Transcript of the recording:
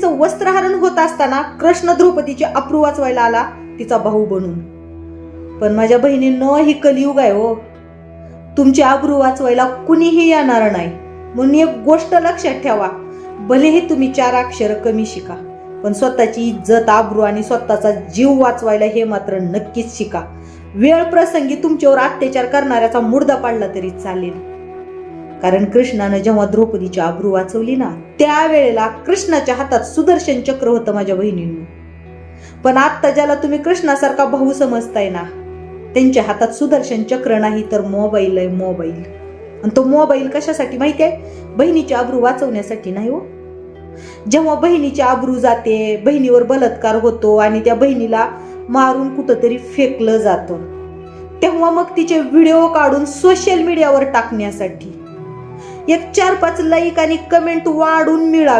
तिचं वस्त्रहरण होत असताना कृष्ण द्रौपदीचे अप्रू वाचवायला आला तिचा भाऊ बनून. पण माझ्या बहिणींनो ही कलियुग आहे हो. तुमची आबरू वाचवायला कुणीही येणार नाही. म्हणून एक गोष्ट लक्षात ठेवा. भलेही तुम्ही चार अक्षर कमी शिका पण स्वतःची इज्जत आब्रू आणि स्वतःचा जीव वाचवायला हे मात्र नक्कीच शिका. वेळ प्रसंगी तुमच्यावर अत्याचार करणाऱ्याचा मुर्दा पाडला तरी चालेल. कारण कृष्णानं जेव्हा द्रौपदीची आबरू वाचवली ना त्यावेळेला कृष्णाच्या हातात सुदर्शन चक्र होतं माझ्या बहिणींनी. पण आत्ता ज्याला तुम्ही कृष्णासारखा भाऊ समजताय ना त्यांच्या हातात सुदर्शन चक्र नाही तर मोबाईल आहे मोबाईल. आणि तो मोबाईल कशासाठी माहिती आहे? बहिणीची आबरू वाचवण्यासाठी नाही हो. जेव्हा बहिणीची आबरू जाते बहिणीवर बलात्कार होतो आणि त्या बहिणीला मारून कुठंतरी फेकलं जातं. तेव्हा मग तिचे व्हिडिओ काढून सोशल मीडियावर टाकण्यासाठी. एक चार पाच लाईक आणि कमेंट वाढून मिळावी.